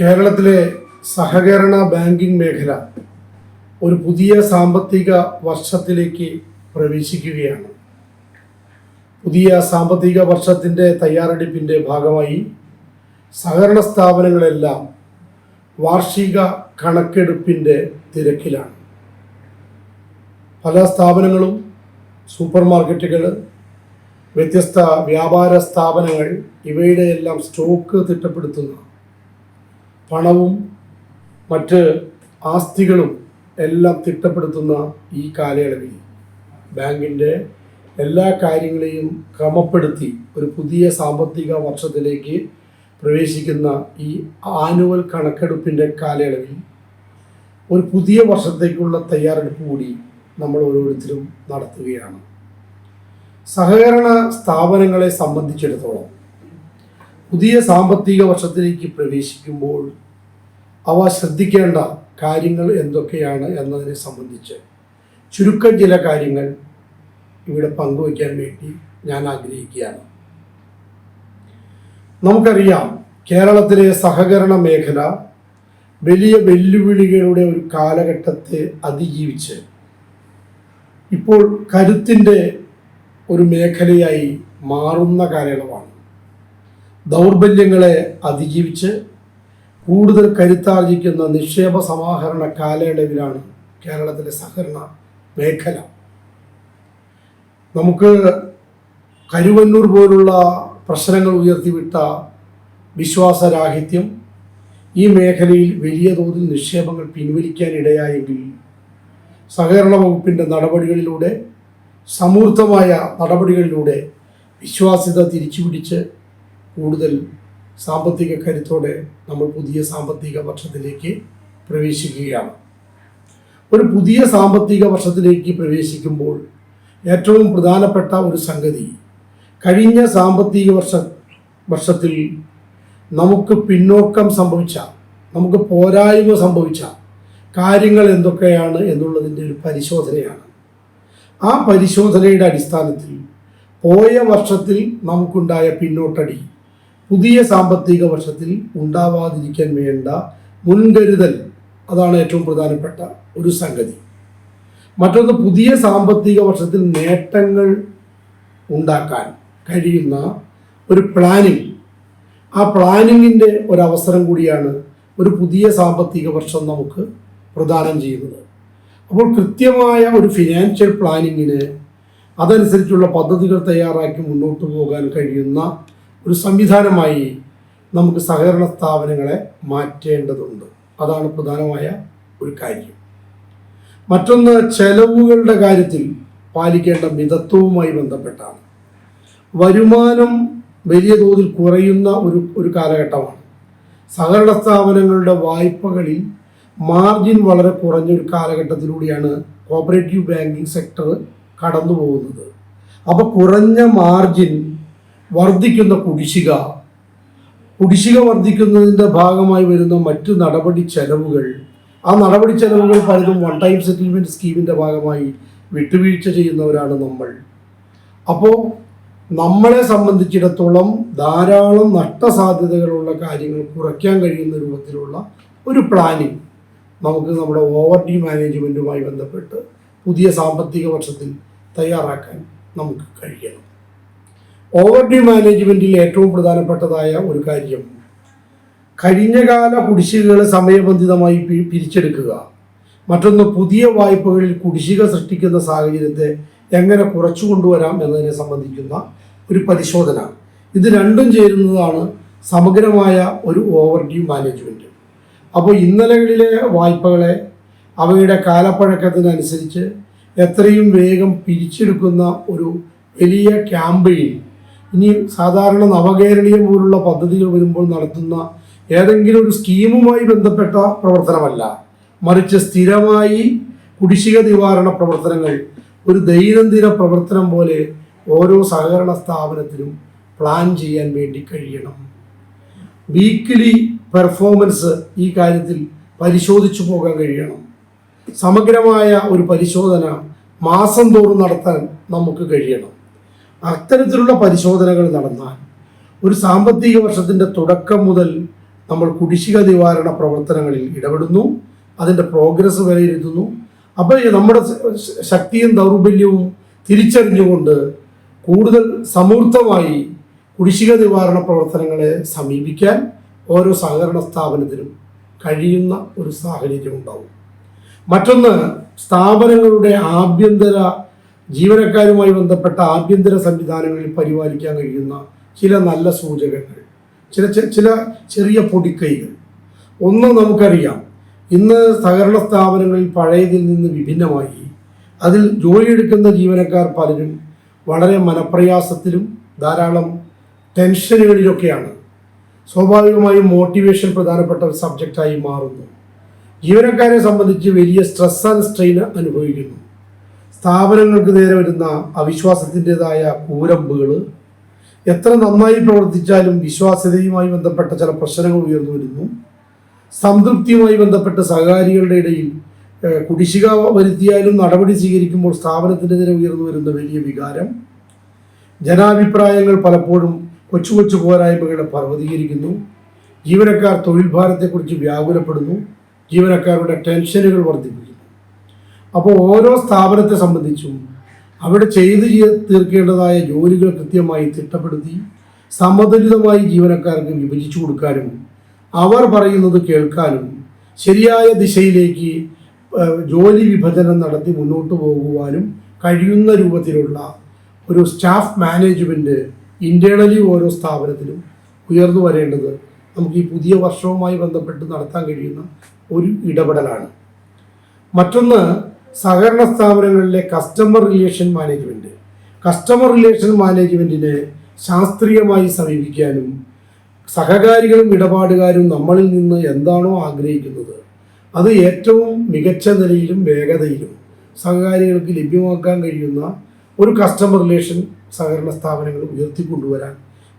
കേരളത്തിലെ സഹകരണ ബാങ്കിംഗ് മേഖല ഒരു പുതിയ സാമ്പത്തിക വർഷത്തിലേക്ക് പ്രവേശിക്കുകയാണ്. പുതിയ സാമ്പത്തിക വർഷത്തിന്റെ തയ്യാറെടുപ്പിന്റെ ഭാഗമായി സഹകരണ സ്ഥാപനങ്ങളെല്ലാം വാർഷിക കണക്കെടുപ്പിന്റെ തിരക്കിലാണ്. പല സ്ഥാപനങ്ങളും സൂപ്പർ മാർക്കറ്റുകൾ വ്യത്യസ്ത വ്യാപാര സ്ഥാപനങ്ങൾ ഇവയുടെ എല്ലാം സ്റ്റോക്ക് തിട്ടപ്പെടുത്തുന്ന. പണവും മറ്റ് ആസ്തികളും എല്ലാം തിട്ടപ്പെടുത്തുന്ന ഈ കാലയളവിൽ ബാങ്കിന്റെ എല്ലാ കാര്യങ്ങളെയും ക്രമപ്പെടുത്തി ഒരു പുതിയ സാമ്പത്തിക വർഷത്തിലേക്ക് പ്രവേശിക്കുന്ന ഈ ആനുവൽ കണക്കെടുപ്പിന്റെ കാലയളവിൽ ഒരു പുതിയ വർഷത്തേക്കുള്ള തയ്യാറെടുപ്പ് കൂടി നമ്മൾ ഓരോരുത്തരും നടത്തുകയാണ്. സഹകരണ സ്ഥാപനങ്ങളെ സംബന്ധിച്ചിടത്തോളം പുതിയ സാമ്പത്തിക വർഷത്തിലേക്ക് പ്രവേശിക്കുമ്പോൾ അവ ശ്രദ്ധിക്കേണ്ട കാര്യങ്ങൾ എന്തൊക്കെയാണ് എന്നതിനെ സംബന്ധിച്ച് ചുരുക്കം ചില കാര്യങ്ങൾ ഇവിടെ പങ്കുവയ്ക്കാൻ വേണ്ടി ഞാൻ ആഗ്രഹിക്കുകയാണ്. നമുക്കറിയാം കേരളത്തിലെ സഹകരണ മേഖല വലിയ വെല്ലുവിളികളുടെ ഒരു കാലഘട്ടത്തെ അതിജീവിച്ച് ഇപ്പോൾ കരുത്തിന്റെ ഒരു മേഖലയായി മാറുന്ന കാലയളവാണ്. ദൗർബല്യങ്ങളെ അതിജീവിച്ച് കൂടുതൽ കരുത്താർജിക്കുന്ന നിക്ഷേപ സമാഹരണ കാലയളവിലാണ് കേരളത്തിലെ സഹകരണ മേഖല. നമുക്ക് കരുവന്നൂർ പോലുള്ള പ്രശ്നങ്ങൾ ഉയർത്തിവിട്ട വിശ്വാസരാഹിത്യം ഈ മേഖലയിൽ വലിയ തോതിൽ നിക്ഷേപങ്ങൾ പിൻവലിക്കാനിടയായെങ്കിൽ സഹകരണ വകുപ്പിന്റെ നടപടികളിലൂടെ സമൂർത്തമായ നടപടികളിലൂടെ വിശ്വാസ്യത തിരിച്ചുപിടിച്ച് കൂടുതൽ സാമ്പത്തിക കരുത്തോടെ നമ്മൾ പുതിയ സാമ്പത്തിക വർഷത്തിലേക്ക് പ്രവേശിക്കുകയാണ്. ഒരു പുതിയ സാമ്പത്തിക വർഷത്തിലേക്ക് പ്രവേശിക്കുമ്പോൾ ഏറ്റവും പ്രധാനപ്പെട്ട ഒരു സംഗതി കഴിഞ്ഞ സാമ്പത്തിക വർഷ വർഷത്തിൽ നമുക്ക് പിന്നോക്കം സംഭവിച്ച നമുക്ക് പോരായ്മ സംഭവിച്ച കാര്യങ്ങൾ എന്തൊക്കെയാണ് എന്നുള്ളതിന്റെ ഒരു പരിശോധനയാണ്. ആ പരിശോധനയുടെ അടിസ്ഥാനത്തിൽ പോയ വർഷത്തിൽ നമുക്കുണ്ടായ പിന്നോട്ടടി പുതിയ സാമ്പത്തിക വർഷത്തിൽ ഉണ്ടാവാതിരിക്കാൻ വേണ്ട മുൻകരുതൽ അതാണ് ഏറ്റവും പ്രധാനപ്പെട്ട ഒരു സംഗതി. മറ്റൊന്ന് പുതിയ സാമ്പത്തിക വർഷത്തിൽ നേട്ടങ്ങൾ ഉണ്ടാക്കാൻ കഴിയുന്ന ഒരു പ്ലാനിങ് ആ പ്ലാനിങ്ങിന്റെ ഒരവസരം കൂടിയാണ് ഒരു പുതിയ സാമ്പത്തിക വർഷം നമുക്ക് പ്രദാനം ചെയ്യുന്നത്. അപ്പോൾ കൃത്യമായ ഒരു ഫിനാൻഷ്യൽ പ്ലാനിങ്ങിന് അതനുസരിച്ചുള്ള പദ്ധതികൾ തയ്യാറാക്കി മുന്നോട്ട് പോകാൻ കഴിയുന്ന ഒരു സംവിധാനമായി നമുക്ക് സഹകരണ സ്ഥാപനങ്ങളെ മാറ്റേണ്ടതുണ്ട്. അതാണ് പ്രധാനമായ ഒരു കാര്യം. മറ്റൊന്ന് ചെലവുകളുടെ കാര്യത്തിൽ പാലിക്കേണ്ട മിതത്വവുമായി ബന്ധപ്പെട്ടാണ്. വരുമാനം വലിയ തോതിൽ കുറയുന്ന ഒരു ഒരു കാലഘട്ടമാണ്. സഹകരണ സ്ഥാപനങ്ങളുടെ വായ്പകളിൽ മാർജിൻ വളരെ കുറഞ്ഞ ഒരു കാലഘട്ടത്തിലൂടെയാണ് കോപ്പറേറ്റീവ് ബാങ്കിങ് സെക്ടർ കടന്നു പോകുന്നത് അപ്പോൾ കുറഞ്ഞ മാർജിൻ വർദ്ധിക്കുന്ന കുടിശ്ശിക. കുടിശ്ശിക വർദ്ധിക്കുന്നതിന്റെ ഭാഗമായി വരുന്ന മറ്റു നടപടി ചെലവുകൾ. ആ നടപടി ചെലവുകൾ പലതും വൺ ടൈം സെറ്റിൽമെന്റ് സ്കീമിന്റെ ഭാഗമായി വിട്ടുവീഴ്ച ചെയ്യുന്നവരാണ് നമ്മൾ. അപ്പോൾ നമ്മളെ സംബന്ധിച്ചിടത്തോളം ധാരാളം നഷ്ടസാധ്യതകളുള്ള കാര്യങ്ങൾ കുറയ്ക്കാൻ കഴിയുന്ന രൂപത്തിലുള്ള ഒരു പ്ലാനിങ് നമുക്ക് നമ്മുടെ ഓവർ ഡി മാനേജ്മെന്റുമായി ബന്ധപ്പെട്ട് പുതിയ സാമ്പത്തിക വർഷത്തിൽ തയ്യാറാക്കാൻ നമുക്ക് കഴിയണം. ഓവർ ഡ്യൂ മാനേജ്മെന്റിൽ ഏറ്റവും പ്രധാനപ്പെട്ടതായ ഒരു കാര്യം. കഴിഞ്ഞകാല കുടിശ്ശികകളെ സമയബന്ധിതമായി പിരിച്ചെടുക്കുക. മറ്റൊന്ന് പുതിയ വായ്പകളിൽ കുടിശ്ശിക സൃഷ്ടിക്കുന്ന സാഹചര്യത്തെ എങ്ങനെ കുറച്ചു കൊണ്ടുവരാം എന്നതിനെ സംബന്ധിക്കുന്ന ഒരു പരിശോധന. ഇത് രണ്ടും ചേരുന്നതാണ് സമഗ്രമായ ഒരു ഓവർ ഡ്യൂ മാനേജ്മെന്റ് അപ്പോൾ ഇന്നലകളിലെ വായ്പകളെ അവയുടെ കാലപ്പഴക്കത്തിനനുസരിച്ച് എത്രയും വേഗം പിരിച്ചെടുക്കുന്ന ഒരു വലിയ ക്യാമ്പയിൻ ഇനി സാധാരണ നവകേരളീയം പോലുള്ള പദ്ധതികൾ വരുമ്പോൾ നടത്തുന്ന ഏതെങ്കിലും ഒരു സ്കീമുമായി ബന്ധപ്പെട്ട പ്രവർത്തനമല്ല. മറിച്ച് സ്ഥിരമായി കുടിശ്ശിക നിവാരണ പ്രവർത്തനങ്ങൾ ഒരു ദൈനംദിന പ്രവർത്തനം പോലെ ഓരോ സഹകരണ സ്ഥാപനത്തിനും പ്ലാൻ ചെയ്യാൻ വേണ്ടി കഴിയണം. വീക്കിലി പെർഫോമൻസ് ഈ കാര്യത്തിൽ പരിശോധിച്ചു പോകാൻ കഴിയണം. സമഗ്രമായ ഒരു പരിശോധന മാസം തോറും നടത്താൻ നമുക്ക് കഴിയണം. അത്തരത്തിലുള്ള പരിശോധനകൾ നടന്നാൽ ഒരു സാമ്പത്തിക വർഷത്തിന്റെ തുടക്കം മുതൽ നമ്മൾ കുടിശ്ശിക നിവാരണ പ്രവർത്തനങ്ങളിൽ ഇടപെടുന്നു അതിന്റെ പ്രോഗ്രസ് വിലയിരുത്തുന്നു. അപ്പോൾ നമ്മുടെ ശക്തിയും ദൗർബല്യവും തിരിച്ചറിഞ്ഞുകൊണ്ട് കൂടുതൽ സമൂർത്തമായി കുടിശ്ശിക നിവാരണ പ്രവർത്തനങ്ങളെ സമീപിക്കാൻ ഓരോ സഹകരണ സ്ഥാപനത്തിനും കഴിയുന്ന ഒരു സാഹചര്യം ഉണ്ടാവും. മറ്റൊന്ന് സ്ഥാപനങ്ങളുടെ ആഭ്യന്തര ജീവനക്കാരുമായി ബന്ധപ്പെട്ട ആഭ്യന്തര സംവിധാനങ്ങളിൽ പരിപാലിക്കാൻ കഴിയുന്ന ചില നല്ല സൂചകങ്ങൾ ചില ചില ചെറിയ പൊടിക്കൈകൾ. ഒന്ന് നമുക്കറിയാം ഇന്ന് സഹകരണ സ്ഥാപനങ്ങളിൽ പഴയതിൽ നിന്ന് വിഭിന്നമായി അതിൽ ജോലിയെടുക്കുന്ന ജീവനക്കാർ പലരും വളരെ മനപ്രയാസത്തിലും ധാരാളം ടെൻഷനുകളിലൊക്കെയാണ്. സ്വാഭാവികമായും മോട്ടിവേഷൻ പ്രധാനപ്പെട്ട ഒരു സബ്ജക്റ്റായി മാറുന്നു. ജീവനക്കാരെ സംബന്ധിച്ച് വലിയ സ്ട്രെസ് ആൻഡ് സ്ട്രെയിൻ അനുഭവിക്കുന്നു. സ്ഥാപനങ്ങൾക്ക് നേരെ വരുന്ന അവിശ്വാസത്തിന്റെതായ കൂരമ്പുകൾ എത്ര നന്നായി പ്രവർത്തിച്ചാലും വിശ്വാസ്യതയുമായി ബന്ധപ്പെട്ട ചില പ്രശ്നങ്ങൾ ഉയർന്നു വരുന്നു. സംതൃപ്തിയുമായി ബന്ധപ്പെട്ട് സഹകാരികളുടെ ഇടയിൽ കുടിശ്ശിക വരുത്തിയാലും നടപടി സ്വീകരിക്കുമ്പോൾ സ്ഥാപനത്തിനെതിരെ ഉയർന്നു വരുന്ന വലിയ വികാരം. ജനാഭിപ്രായങ്ങൾ പലപ്പോഴും കൊച്ചു കൊച്ചു പോരായ്മകളെ പർവതീകരിക്കുന്നു. ജീവനക്കാർ തൊഴിൽ ഭാരത്തെക്കുറിച്ച് വ്യാകുലപ്പെടുന്നു. ജീവനക്കാരുടെ ടെൻഷനുകൾ വർദ്ധിപ്പിക്കുന്നു. അപ്പോൾ ഓരോ സ്ഥാപനത്തെ സംബന്ധിച്ചും അവിടെ ചെയ്തു തീർക്കേണ്ടതായ ജോലികൾ കൃത്യമായി തിട്ടപ്പെടുത്തി സമതുലിതമായി ജീവനക്കാർക്ക് വിഭജിച്ചു കൊടുക്കാനും അവർ പറയുന്നത് കേൾക്കാനും ശരിയായ ദിശയിലേക്ക് ജോലി വിഭജനം നടത്തി മുന്നോട്ട് പോകുവാനും കഴിയുന്ന രൂപത്തിലുള്ള ഒരു സ്റ്റാഫ് മാനേജ്മെന്റ് ഇന്റേണലി ഓരോ സ്ഥാപനത്തിലും ഉയർന്നു വരേണ്ടത് നമുക്ക് ഈ പുതിയ വർഷവുമായി ബന്ധപ്പെട്ട് നടത്താൻ കഴിയുന്ന ഒരു ഇടപെടലാണ്. മറ്റൊന്ന് സഹകരണ സ്ഥാപനങ്ങളിലെ customer relation management customer relation മാനേജ്മെന്റിനെ ശാസ്ത്രീയമായി സമീപിക്കാനും സഹകാരികളും ഇടപാടുകാരും നമ്മളിൽ നിന്ന് എന്താണോ ആഗ്രഹിക്കുന്നത് അത് ഏറ്റവും മികച്ച നിലയിലും വേഗതയിലും സഹകാരികൾക്ക് ലഭ്യമാക്കാൻ കഴിയുന്ന ഒരു കസ്റ്റമർ റിലേഷൻ സഹകരണ സ്ഥാപനങ്ങൾ ഉയർത്തിക്കൊണ്ടുവരാൻ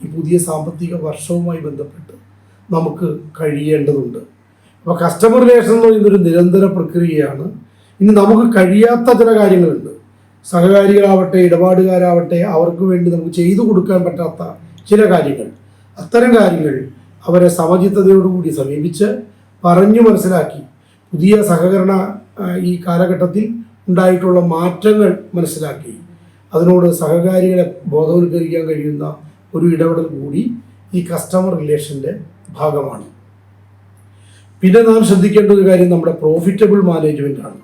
ഈ പുതിയ സാമ്പത്തിക വർഷവുമായി ബന്ധപ്പെട്ട് നമുക്ക് കഴിയേണ്ടതുണ്ട്. അപ്പോൾ കസ്റ്റമർ റിലേഷൻ എന്ന് പറയുന്നൊരു നിരന്തര പ്രക്രിയയാണ്. ഇനി നമുക്ക് കഴിയാത്ത ചില കാര്യങ്ങളുണ്ട്. സഹകാരികളാവട്ടെ ഇടപാടുകാരാവട്ടെ അവർക്ക് വേണ്ടി നമുക്ക് ചെയ്തു കൊടുക്കാൻ പറ്റാത്ത ചില കാര്യങ്ങൾ. അത്തരം കാര്യങ്ങൾ അവരെ സമചിത്തതയോടുകൂടി സമീപിച്ച് പറഞ്ഞു മനസ്സിലാക്കി പുതിയ സഹകരണ ഈ കാലഘട്ടത്തിൽ ഉണ്ടായിട്ടുള്ള മാറ്റങ്ങൾ മനസ്സിലാക്കി. അതിനോട് സഹകാരികളെ ബോധവൽക്കരിക്കാൻ കഴിയുന്ന ഒരു ഇടപെടൽ കൂടി ഈ കസ്റ്റമർ റിലേഷന്റെ ഭാഗമാണ്. പിന്നെ നാം ശ്രദ്ധിക്കേണ്ട ഒരു കാര്യം നമ്മുടെ പ്രോഫിറ്റബിൾ മാനേജ്മെന്റ് ആണ്.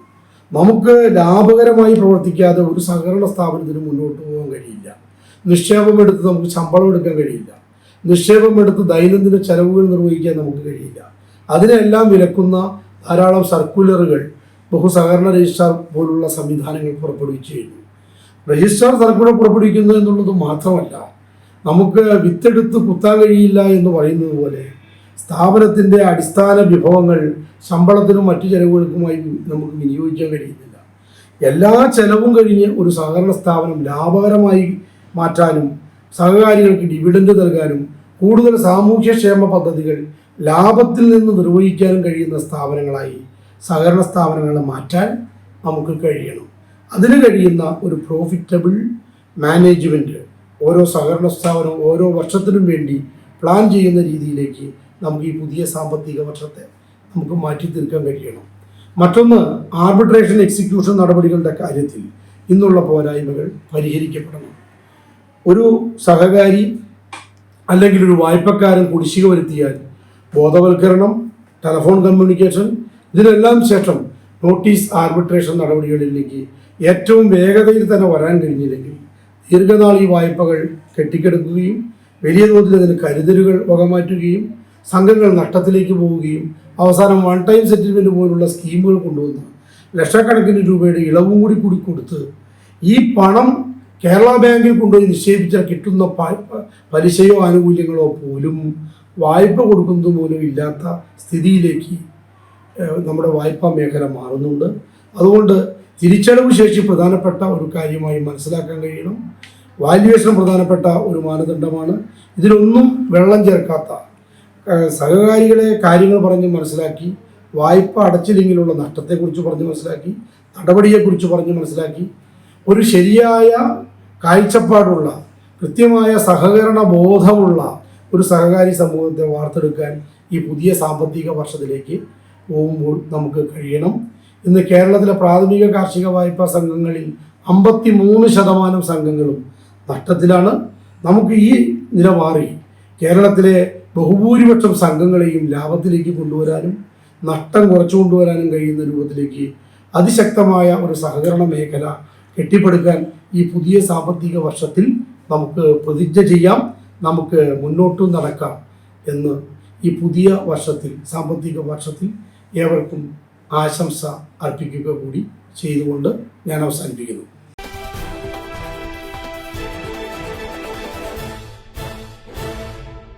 നമുക്ക് ലാഭകരമായി പ്രവർത്തിക്കാതെ ഒരു സഹകരണ സ്ഥാപനത്തിന് മുന്നോട്ട് പോകാൻ കഴിയില്ല. നിക്ഷേപം എടുത്ത് നമുക്ക് ശമ്പളം എടുക്കാൻ കഴിയില്ല. നിക്ഷേപം എടുത്ത് ദൈനംദിന ചെലവുകൾ നിർവഹിക്കാൻ നമുക്ക് കഴിയില്ല. അതിനെല്ലാം വിലക്കുന്ന ധാരാളം സർക്കുലറുകൾ ബഹുസഹകരണ രജിസ്ട്രാർ പോലുള്ള സംവിധാനങ്ങൾ പുറപ്പെടുവിച്ചു കഴിഞ്ഞു. രജിസ്ട്രാർ സർക്കുലർ പുറപ്പെടുവിക്കുന്നു എന്നുള്ളത് മാത്രമല്ല നമുക്ക് വിത്തെടുത്ത് കുത്താൻ കഴിയില്ല എന്ന് പറയുന്നത് പോലെ സ്ഥാപനത്തിന്റെ അടിസ്ഥാന വിഭവങ്ങൾ ശമ്പളത്തിനും മറ്റു ചെലവുകൾക്കുമായി നമുക്ക് വിനിയോഗിക്കാൻ കഴിയുന്നില്ല. എല്ലാ ചെലവും കഴിഞ്ഞ് ഒരു സഹകരണ സ്ഥാപനം ലാഭകരമായി മാറ്റാനും സഹകാരികൾക്ക് ഡിവിഡൻഡ് നൽകാനും കൂടുതൽ സാമൂഹ്യക്ഷേമ പദ്ധതികൾ ലാഭത്തിൽ നിന്ന് നിർവഹിക്കാനും കഴിയുന്ന സ്ഥാപനങ്ങളായി സഹകരണ സ്ഥാപനങ്ങളെ മാറ്റാൻ നമുക്ക് കഴിയണം. അതിന് കഴിയുന്ന ഒരു പ്രോഫിറ്റബിൾ മാനേജ്മെന്റ് ഓരോ സഹകരണ സ്ഥാപനവും ഓരോ വർഷത്തിനും വേണ്ടി പ്ലാൻ ചെയ്യുന്ന രീതിയിലേക്ക് നമുക്ക് ഈ പുതിയ സാമ്പത്തിക വർഷത്തെ നമുക്ക് മാറ്റി തീർക്കാൻ കഴിയണം. മറ്റൊന്ന് ആർബിട്രേഷൻ എക്സിക്യൂഷൻ നടപടികളുടെ കാര്യത്തിൽ ഇന്നുള്ള പോരായ്മകൾ പരിഹരിക്കപ്പെടണം. ഒരു സഹകാരി അല്ലെങ്കിൽ ഒരു വായ്പക്കാരൻ കുടിശ്ശിക വരുത്തിയാൽ ബോധവൽക്കരണം ടെലഫോൺ കമ്മ്യൂണിക്കേഷൻ ഇതിനെല്ലാം ശേഷം നോട്ടീസ് ആർബിട്രേഷൻ നടപടികളിലേക്ക് ഏറ്റവും വേഗതയിൽ തന്നെ വരാൻ കഴിഞ്ഞില്ലെങ്കിൽ ദീർഘനാൾ ഈ വായ്പകൾ കെട്ടിക്കിടക്കുകയും വലിയ തോതിൽ അതിന് കരുതലുകൾ വകമാറ്റുകയും സംഘങ്ങൾ നഷ്ടത്തിലേക്ക് പോവുകയും അവസാനം വൺ ടൈം സെറ്റിൽമെന്റ് പോലുള്ള സ്കീമുകൾ കൊണ്ടുവന്ന് ലക്ഷക്കണക്കിന് രൂപയുടെ ഇളവും കൂടി കൂടി കൊടുത്ത് ഈ പണം കേരള ബാങ്കിൽ കൊണ്ടുപോയി നിക്ഷേപിച്ചാൽ കിട്ടുന്ന പലിശയോ ആനുകൂല്യങ്ങളോ പോലും വായ്പ കൊടുക്കുന്നത് പോലും ഇല്ലാത്ത സ്ഥിതിയിലേക്ക് നമ്മുടെ വായ്പാ മേഖല മാറുന്നുണ്ട്. അതുകൊണ്ട് തിരിച്ചടവ് ശേഷി പ്രധാനപ്പെട്ട ഒരു കാര്യമായി മനസ്സിലാക്കാൻ കഴിയണം. വാല്യുവേഷൻ പ്രധാനപ്പെട്ട ഒരു മാനദണ്ഡമാണ്. ഇതിലൊന്നും വെള്ളം ചേർക്കാത്ത സഹകാരികളെ കാര്യങ്ങൾ പറഞ്ഞ് മനസ്സിലാക്കി വായ്പ അടച്ചില്ലെങ്കിലുള്ള നഷ്ടത്തെക്കുറിച്ച് പറഞ്ഞ് മനസ്സിലാക്കി നടപടിയെക്കുറിച്ച് പറഞ്ഞ് മനസ്സിലാക്കി ഒരു ശരിയായ കാഴ്ചപ്പാടുള്ള കൃത്യമായ സഹകരണ ബോധമുള്ള ഒരു സഹകാരി സമൂഹത്തെ വാർത്തെടുക്കാൻ ഈ പുതിയ സാമ്പത്തിക വർഷത്തിലേക്ക് പോകുമ്പോൾ നമുക്ക് കഴിയണം. ഇന്ന് കേരളത്തിലെ പ്രാഥമിക കാർഷിക വായ്പാ സംഘങ്ങളിൽ അമ്പത്തി മൂന്ന് ശതമാനം സംഘങ്ങളും നഷ്ടത്തിലാണ്. നമുക്ക് ഈ നില മാറി. കേരളത്തിലെ ബഹുഭൂരിപക്ഷം സംഘങ്ങളെയും ലാഭത്തിലേക്ക് കൊണ്ടുവരാനും നഷ്ടം കുറച്ചു കൊണ്ടുവരാനും കഴിയുന്ന രൂപത്തിലേക്ക് അതിശക്തമായ ഒരു സഹകരണ മേഖല കെട്ടിപ്പടുക്കാൻ ഈ പുതിയ സാമ്പത്തിക വർഷത്തിൽ നമുക്ക് പ്രതിജ്ഞ ചെയ്യാം. നമുക്ക് മുന്നോട്ട് നടക്കാം എന്ന് ഈ പുതിയ വർഷത്തിൽ സാമ്പത്തിക വർഷത്തിൽ ഏവർക്കും ആശംസ അർപ്പിക്കുക കൂടി ചെയ്തുകൊണ്ട് ഞാൻ അവസാനിപ്പിക്കുന്നു.